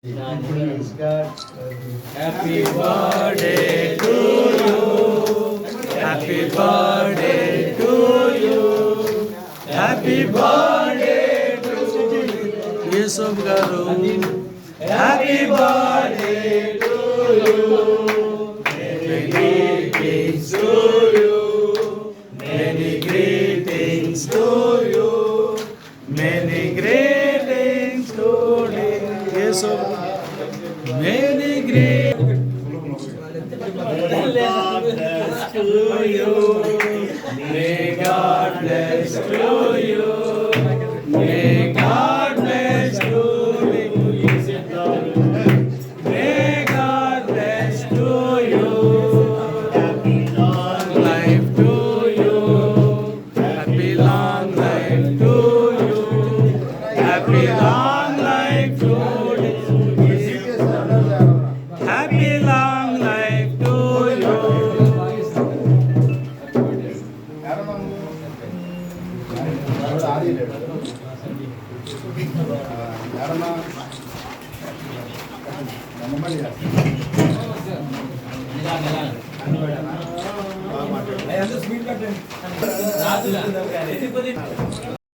Happy birthday to you. Happy birthday to you. Happy birthday to you. Yusuf garu. Happy birthday to you. Many greetings to you. Many greetings to you. Many greetings Many greetings. Bless to you. May to you. May to you. May to you. Happy long life to you. Happy long life to you. Happy long sweet కట్టండి